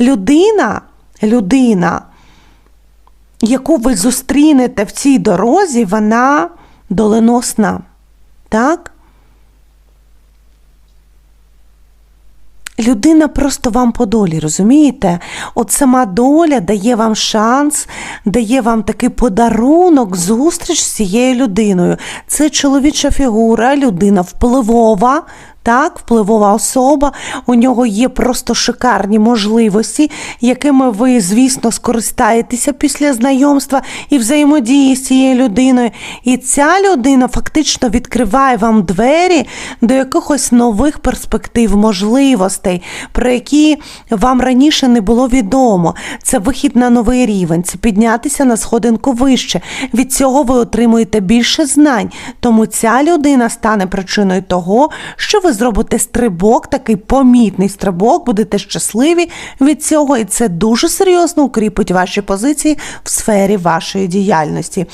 людина, людина, яку ви зустрінете в цій дорозі, вона доленосна. Так? Людина просто вам по долі, розумієте? От сама доля дає вам шанс, дає вам такий подарунок, зустріч з цією людиною. Це чоловіча фігура, людина впливова, так, впливова особа. У нього є просто шикарні можливості, якими ви, звісно, скористаєтеся після знайомства і взаємодії з цією людиною. І ця людина фактично відкриває вам двері до якихось нових перспектив, можливостей, про які вам раніше не було відомо. Це вихід на новий рівень, це піднятися на сходинку вище. Від цього ви отримуєте більше знань. Тому ця людина стане причиною того, що ви зробите стрибок, такий помітний стрибок, будете щасливі від цього, і це дуже серйозно укріпить ваші позиції в сфері вашої діяльності.